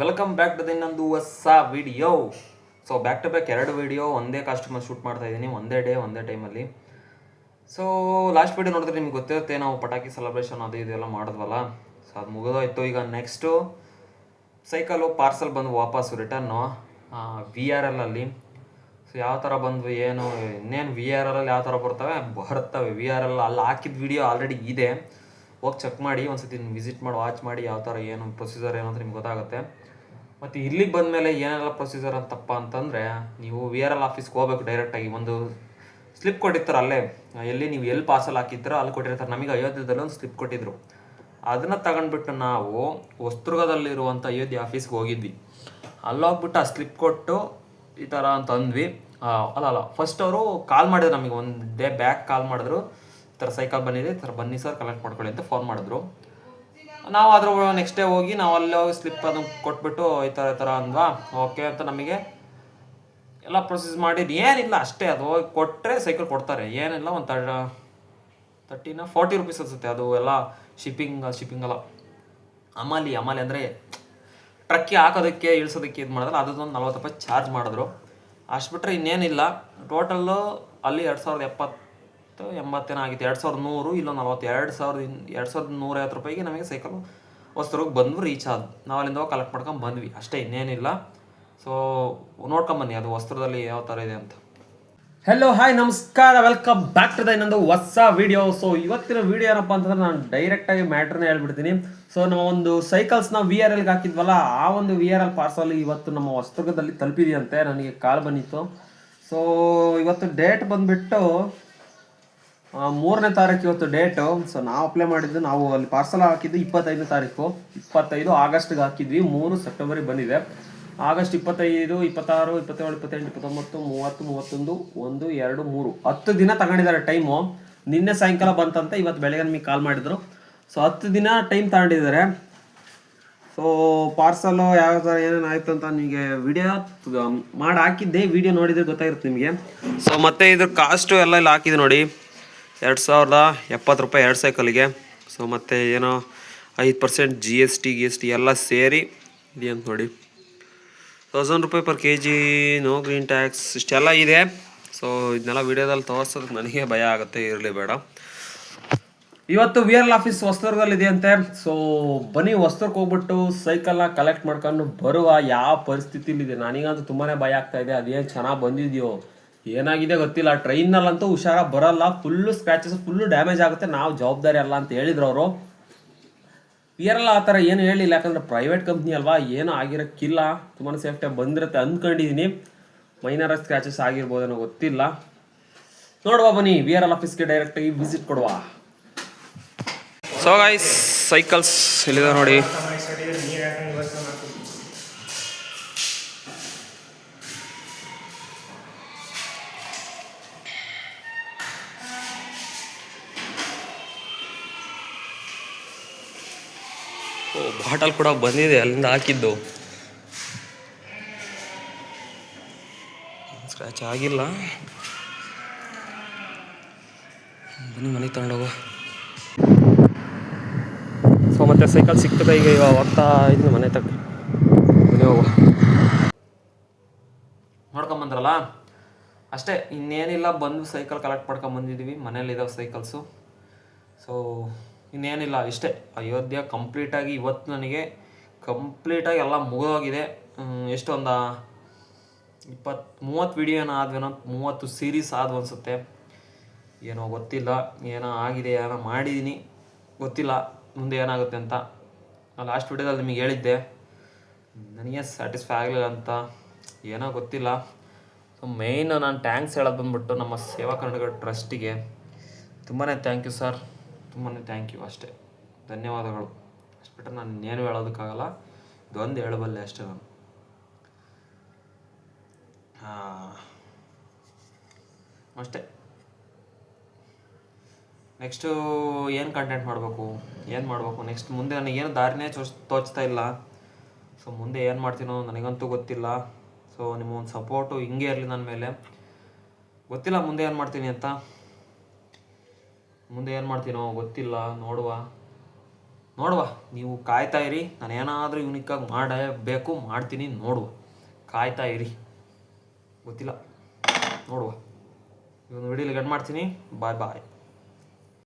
Welcome back to ಇನ್ನೊಂದು ಹೊಸ video so back to back ಎರಡು ವಿಡಿಯೋ ಒಂದೇ ಕಾಸ್ಟ್ಯೂಮಲ್ಲಿ ಶೂಟ್ ಮಾಡ್ತಾ ಇದ್ದೀನಿ, ಒಂದೇ ಡೇ ಒಂದೇ ಟೈಮಲ್ಲಿ ಸೊ ಲಾಸ್ಟ್ ವಿಡಿಯೋ ನೋಡಿದ್ರೆ ನಿಮ್ಗೆ ಗೊತ್ತಿರುತ್ತೆ, ನಾವು ಪಟಾಕಿ ಸೆಲೆಬ್ರೇಷನ್ ಅದು ಇದೆಲ್ಲ ಮಾಡಿದ್ವಲ್ಲ. ಸೊ ಅದು ಮುಗಿದೋಯ್ತು. ಈಗ ನೆಕ್ಸ್ಟು ಸೈಕಲು ಪಾರ್ಸಲ್ ಬಂದು ವಾಪಸ್ಸು ರಿಟರ್ನು ವಿ ಆರ್ ಎಲ್ ಅಲ್ಲಿ. ಸೊ ಯಾವ ಥರ ಬಂದ್ವಿ, ಏನು, ಇನ್ನೇನು ವಿ ಆರ್ ಎಲ್ ಯಾವ ಥರ ಬರ್ತವೆ? ಬರ್ತವೆ ವಿ ಆರ್ ಎಲ್ ಅಲ್ಲಿ ಹಾಕಿದ ವಿಡಿಯೋ ಆಲ್ರೆಡಿ ಇದೆ. ಹೋಗಿ ಚೆಕ್ ಮಾಡಿ, ಒಂದ್ಸತಿ ವಿಸಿಟ್ ಮಾಡಿ ವಾಚ್ ಮಾಡಿ, ಯಾವ ಥರ ಏನು ಪ್ರೊಸೀಜರ್ ಏನು ಅಂತ ನಿಮ್ಗೆ ಗೊತ್ತಾಗುತ್ತೆ. ಮತ್ತು ಇಲ್ಲಿಗೆ ಬಂದಮೇಲೆ ಏನೆಲ್ಲ ಪ್ರೊಸೀಜರ್ ಅಂತಪ್ಪ ಅಂತಂದರೆ, ನೀವು ವಿ ಆರ್ ಎಲ್ ಆಫೀಸ್ಗೆ ಹೋಗ್ಬೇಕು ಡೈರೆಕ್ಟಾಗಿ ಒಂದು ಸ್ಲಿಪ್ ಕೊಟ್ಟಿರ್ತಾರೆ ಅಲ್ಲೇ. ಎಲ್ಲಿ ನೀವು ಎಲ್ಲಿ ಪಾರ್ಸಲ್ ಹಾಕಿದ್ರೋ ಅಲ್ಲಿ ಕೊಟ್ಟಿರ್ತಾರೆ. ನಮಗೆ ಅಯೋಧ್ಯದಲ್ಲಿ ಒಂದು ಸ್ಲಿಪ್ ಕೊಟ್ಟಿದ್ರು. ಅದನ್ನ ತಗೊಂಡ್ಬಿಟ್ಟು ನಾವು ಹೊಸದುರ್ಗದಲ್ಲಿರುವಂಥ ಅಯೋಧ್ಯೆ ಆಫೀಸ್ಗೆ ಹೋಗಿದ್ವಿ. ಅಲ್ಲೋಗ್ಬಿಟ್ಟು ಆ ಸ್ಲಿಪ್ ಕೊಟ್ಟು ಈ ಥರ ಅಂತ ಅಂದ್ವಿ. ಅಲ್ಲ ಅಲ್ಲ ಫಸ್ಟ್ ಅವರು ಕಾಲ್ ಮಾಡಿದ್ರು ನಮಗೆ. ಒಂದು ಡೇ ಬ್ಯಾಕ್ ಕಾಲ್ ಮಾಡಿದ್ರು. ಥರ ಸೈಕಲ್ ಬಂದಿದೆ ಥರ ಬನ್ನಿ ಸರ್, ಕಲೆಕ್ಟ್ ಮಾಡ್ಕೊಳ್ಳಿ ಅಂತ ಫೋನ್ ಮಾಡಿದ್ರು. ನಾವು ಅದ್ರ ನೆಕ್ಸ್ಟ್ ಡೇ ಹೋಗಿ ನಾವು ಅಲ್ಲಿ ಹೋಗಿ ಸ್ಲಿಪ್ ಅದನ್ನು ಕೊಟ್ಬಿಟ್ಟು ಈ ಥರ ಈ ಥರ ಅಂದ್ವಾ ಓಕೆ ಅಂತ ನಮಗೆ ಎಲ್ಲ ಪ್ರೊಸೆಸ್ ಮಾಡಿ, ಏನಿಲ್ಲ ಅಷ್ಟೇ, ಅದು ಹೋಗಿ ಕೊಟ್ಟರೆ ಸೈಕಲ್ ಕೊಡ್ತಾರೆ, ಏನಿಲ್ಲ ಒಂದು ತರ್ಡ್ ತರ್ಟಿನ ಫೋರ್ಟಿ ರುಪೀಸ್ ಅನ್ಸುತ್ತೆ ಅದು ಎಲ್ಲ ಶಿಪ್ಪಿಂಗ್ ಶಿಪ್ಪಿಂಗ್ ಎಲ್ಲ. ಅಮಾಲಿ ಅಮಾಲಿ ಅಂದರೆ ಟ್ರಕ್ಗೆ ಹಾಕೋದಕ್ಕೆ, ಇಳಿಸೋದಕ್ಕೆ ಇದು ಮಾಡಿದ್ರೆ ಅದೊಂದು ನಲ್ವತ್ತು ರೂಪಾಯಿ ಚಾರ್ಜ್ ಮಾಡಿದ್ರು. ಅಷ್ಟು ಬಿಟ್ಟರೆ ಇನ್ನೇನಿಲ್ಲ ಟೋಟಲ್ಲು ಅಲ್ಲಿ ಎರಡು ಸಾವಿರದ ಎಪ್ಪತ್ತು ಎಂಬತ್ತೇನೋ ಆಗಿತ್ತು, ಎರಡು ಸಾವಿರದ ನೂರು, ಇಲ್ಲೊಂದು ನಲ್ವತ್ತು ಎರಡು ಸಾವಿರದ ಎರಡು ಸಾವಿರದ ನೂರೈವತ್ತು ರೂಪಾಯಿಗೆ ನಮಗೆ ಸೈಕಲ್ ಹೊಸ್ದ್ರಿಗೆ ಬಂದು ರೀಚ್ ಆದ್ ನಾವು ಅಲ್ಲಿಂದ ಕಲೆಕ್ಟ್ ಮಾಡ್ಕೊಂಡು ಬಂದ್ವಿ. ಅಷ್ಟೇ, ಇನ್ನೇನಿಲ್ಲ. ಸೊ ನೋಡ್ಕೊಂಬನ್ನಿ ಅದು ವಸ್ತ್ರದಲ್ಲಿ ಯಾವ ಥರ ಇದೆ ಅಂತ. ಹೆಲೋ ಹಾಯ್ ನಮಸ್ಕಾರ ವೆಲ್ಕಮ್ ಬ್ಯಾಕ್ ಟು ದ ಇನ್ನೊಂದು ಹೊಸ ವಿಡಿಯೋ ಸೊ ಇವತ್ತಿನ ವಿಡಿಯೋ ಏನಪ್ಪ ಅಂತಂದ್ರೆ ನಾನು ಡೈರೆಕ್ಟಾಗಿ ಮ್ಯಾಟ್ರನ್ನ ಹೇಳ್ಬಿಡ್ತೀನಿ. ಸೊ ನಮ್ಮ ಒಂದು ಸೈಕಲ್ಸ್ನ ವಿ ಆರ್ ಎಲ್ಗೆ ಹಾಕಿದ್ವಲ್ಲ, ಆ ಒಂದು ವಿ ಆರ್ ಎಲ್ ಪಾರ್ಸಲ್ ಇವತ್ತು ನಮ್ಮ ವಸ್ತುಗದಲ್ಲಿ ತಲುಪಿದೆಯಂತೆ. ನನಗೆ ಕಾಲ್ ಬಂದಿತ್ತು. ಸೊ ಇವತ್ತು ಡೇಟ್ ಬಂದ್ಬಿಟ್ಟು ಮೂರನೇ ತಾರೀಕು ಇವತ್ತು ಡೇಟು ಸೊ ನಾವು ಅಪ್ಲೈ ಮಾಡಿದ್ದು ನಾವು ಅಲ್ಲಿ ಪಾರ್ಸಲ್ ಹಾಕಿದ್ದು ಇಪ್ಪತ್ತೈದನೇ ತಾರೀಕು. ಇಪ್ಪತ್ತೈದು ಆಗಸ್ಟ್ಗೆ ಹಾಕಿದ್ವಿ, ಮೂರು ಸೆಪ್ಟೆಂಬರಿಗೆ ಬಂದಿದೆ. ಆಗಸ್ಟ್ ಇಪ್ಪತ್ತೈದು, ಇಪ್ಪತ್ತಾರು, ಇಪ್ಪತ್ತೇಳು, ಇಪ್ಪತ್ತೆಂಟು, ಇಪ್ಪತ್ತೊಂಬತ್ತು, ಮೂವತ್ತು, ಮೂವತ್ತೊಂದು, ಒಂದು, ಎರಡು, ಮೂರು. ಹತ್ತು ದಿನ ತಗೊಂಡಿದ್ದಾರೆ ಟೈಮು ನಿನ್ನೆ ಸಾಯಂಕಾಲ ಬಂತಂತ, ಇವತ್ತು ಬೆಳಗ್ಗೆ ನಮಗೆ ಕಾಲ್ ಮಾಡಿದರು. ಸೊ ಹತ್ತು ದಿನ ಟೈಮ್ ತಗೊಂಡಿದ್ದಾರೆ. ಸೊ ಪಾರ್ಸಲು ಯಾವ ಥರ ಏನೇನು ಅಂತ ನಿಮಗೆ ವಿಡಿಯೋ ಮಾಡಿ ಹಾಕಿದ್ದೆ. ವಿಡಿಯೋ ನೋಡಿದ್ರೆ ಗೊತ್ತಾಗಿರುತ್ತೆ ನಿಮಗೆ. ಸೊ ಮತ್ತೆ ಇದ್ರ ಕಾಸ್ಟು ಎಲ್ಲ ಇಲ್ಲಿ ಹಾಕಿದೆ ನೋಡಿ. ಎರಡು ಸಾವಿರದ ಎಪ್ಪತ್ತು ರೂಪಾಯಿ ಎರಡು ಸೈಕಲ್ಗೆ ಸೊ ಮತ್ತು ಏನೋ ಐದು ಪರ್ಸೆಂಟ್ ಜಿ ಎಸ್ ಟಿ ಗಿ ಎಸ್ ಟಿ ಎಲ್ಲ ಸೇರಿ ಇದೆಯಂತ ನೋಡಿ. ತೌಸಂಡ್ ರೂಪಾಯಿ per K G no green tax ಇಷ್ಟೆಲ್ಲ ಇದೆ. ಸೊ ಇದನ್ನೆಲ್ಲ ವಿಡಿಯೋದಲ್ಲಿ ತೋರಿಸೋದಕ್ಕೆ ನನಗೆ ಭಯ ಆಗುತ್ತೆ, ಇರಲಿ ಬೇಡ. ಇವತ್ತು ವಿ ಎಲ್ ಆಫೀಸ್ ಹೊಸದುರ್ಗದಲ್ಲಿ ಸೊ ಬನ್ನಿ ಹೊಸದುರ್ಗ ಹೋಗ್ಬಿಟ್ಟು ಸೈಕಲ್ನ ಕಲೆಕ್ಟ್ ಮಾಡ್ಕೊಂಡು ಬರುವ ಯಾವ ಪರಿಸ್ಥಿತಿಲಿದೆ ನನಗಂತೂ ತುಂಬಾ ಭಯ ಆಗ್ತಾ ಇದೆ. ಅದೇನು ಚೆನ್ನಾಗಿ ಬಂದಿದೆಯೋ. ಏನಾಗಿದೆ ಗೊತ್ತಿಲ್ಲ. ಟ್ರೈನಲ್ಲಂತೂ ಹುಷಾರ ಬರಲ್ಲ. ಫುಲ್ಲು ಸ್ಕ್ರಾಚಸ್ ಫುಲ್ಲು ಡ್ಯಾಮೇಜ್ ಆಗುತ್ತೆ. ನಾವು ಜವಾಬ್ದಾರಿ ಅಲ್ಲ ಅಂತ ಹೇಳಿದ್ರು ಅವರು. ಇರಲ್ಲ ಆ ಥರ ಏನು ಹೇಳಿಲ್ಲ ಯಾಕಂದರೆ ಪ್ರೈವೇಟ್ ಕಂಪ್ನಿ ಅಲ್ವಾ, ಏನೂ ಆಗಿರೋಕ್ಕಿಲ್ಲ. ತುಂಬಾ ಸೇಫ್ಟಿಯಾಗಿ ಬಂದಿರುತ್ತೆ ಅಂದ್ಕೊಂಡಿದ್ದೀನಿ ಮೈನರ್ ಸ್ಕ್ರ್ಯಾಚಸ್ ಆಗಿರ್ಬೋದೇನೋ ಗೊತ್ತಿಲ್ಲ. ನೋಡುವ ಬನ್ನಿ. ವಿ ಆರ್ ಎಲ್ ಆಫೀಸ್ಗೆ ಡೈರೆಕ್ಟಾಗಿ ವಿಸಿಟ್ ಕೊಡುವ. ಸೊ ಗೈಸ್ ಸೈಕಲ್ಸ್ ಇಲ್ಲಿದೆ ನೋಡಿ. ಓ ಬಾಟಲ್ ಕೂಡ ಬಂದಿದೆ ಅಲ್ಲಿಂದ ಹಾಕಿದ್ದು. ಸ್ಕ್ರ್ಯಾಚ್ ಆಗಿಲ್ಲ. ಬನ್ನಿ ಮನೆಗೆ ತಗೊಂಡೋಗ ಸೊ ಮತ್ತೆ ಸೈಕಲ್ ಸಿಕ್ತದೆ ಈಗ ಇವಾಗ ಹೋಗ್ತಾ ಇದ್ದೀನಿ ಮನೆ ತಗ ಬನ್ನಿ ಹೋಗುವ. ನೋಡ್ಕೊಂಬಂದ್ರಲ್ಲ? ಅಷ್ಟೇ ಇನ್ನೇನಿಲ್ಲ ಬಂದು ಸೈಕಲ್ ಕಲೆಕ್ಟ್ ಮಾಡ್ಕೊಂಬಂದಿದ್ದೀವಿ ಮನೇಲಿದ್ದಾವೆ ಸೈಕಲ್ಸು ಸೊ ಇನ್ನೇನಿಲ್ಲ, ಇಷ್ಟೇ. ಅಯೋಧ್ಯ ಕಂಪ್ಲೀಟಾಗಿ ಇವತ್ತು ನನಗೆ ಕಂಪ್ಲೀಟಾಗಿ ಎಲ್ಲ ಮುಗಿದೋಗಿದೆ. ಎಷ್ಟೊಂದು? ಇಪ್ಪತ್ತು ಮೂವತ್ತು ವಿಡಿಯೋನ ಆದ್ವೇನೋ ಮೂವತ್ತು ಸೀರೀಸ್ ಆದ್ವು ಅನಿಸುತ್ತೆ. ಏನೋ ಗೊತ್ತಿಲ್ಲ, ಏನೋ ಆಗಿದೆ, ಏನೋ ಮಾಡಿದ್ದೀನಿ ಗೊತ್ತಿಲ್ಲ, ಮುಂದೆ ಏನಾಗುತ್ತೆ ಅಂತ. ಲಾಸ್ಟ್ ವಿಡಿಯೋದಲ್ಲಿ ನಿಮಗೆ ಹೇಳಿದ್ದೆ. ನನಗೆ ಸ್ಯಾಟಿಸ್ಫೈ ಆಗಲಿಲ್ಲ ಅಂತ. ಏನೋ ಗೊತ್ತಿಲ್ಲ. ಸೊ ಮೇಯ್ನು ನಾನು ಟ್ಯಾಂಕ್ಸ್ ಹೇಳೋದು ಬಂದ್ಬಿಟ್ಟು ನಮ್ಮ ಸೇವಾ ಕರ್ನಾಟಕ ಟ್ರಸ್ಟಿಗೆ ತುಂಬಾ ಥ್ಯಾಂಕ್ ಯು ಸರ್ ತುಂಬಾ ಥ್ಯಾಂಕ್ ಯು ಅಷ್ಟೇ. ಧನ್ಯವಾದಗಳು. ಅಷ್ಟು ಬಿಟ್ಟರೆ ನಾನು ಇನ್ನೇನು ಹೇಳೋದಕ್ಕಾಗಲ್ಲ. ಇದೊಂದು ಹೇಳಬಲ್ಲೆ ಅಷ್ಟೇ ನಾನು. ಅಷ್ಟೇ. ನೆಕ್ಸ್ಟು ಏನು ಕಂಟೆಂಟ್ ಮಾಡಬೇಕು? ಏನು ಮಾಡಬೇಕು? ನೆಕ್ಸ್ಟ್ ಮುಂದೆ ನನಗೇನು ದಾರಿನೇ ಚೋಚ್ ತೋಚ್ತಾ ಇಲ್ಲ. ಸೊ ಮುಂದೆ ಏನು ಮಾಡ್ತೀನೋ ನನಗಂತೂ ಗೊತ್ತಿಲ್ಲ. ಸೊ ನಿಮ್ಮ ಒಂದು ಸಪೋರ್ಟು ಹಿಂಗೆ ಇರಲಿ ನನ್ನ ಮೇಲೆ. ಗೊತ್ತಿಲ್ಲ ಮುಂದೆ ಏನು ಮಾಡ್ತೀನಿ ಅಂತ. ಮುಂದೆ ಏನು ಮಾಡ್ತೀನೋ ಗೊತ್ತಿಲ್ಲ, ನೋಡುವ. ನೋಡುವ, ನೀವು ಕಾಯ್ತಾ ಇರಿ ನಾನು ಏನಾದರೂ ಯೂನಿಕ್ಕಾಗಿ ಮಾಡಬೇಕು, ಮಾಡ್ತೀನಿ, ನೋಡುವ. ಕಾಯ್ತಾ ಇರಿ. ಗೊತ್ತಿಲ್ಲ. ನೋಡುವ. ಇವನು ವಿಡಿಯೋಲಿ ಗಡ್ ಮಾಡ್ತೀನಿ. ಬಾಯ್ ಬಾಯ್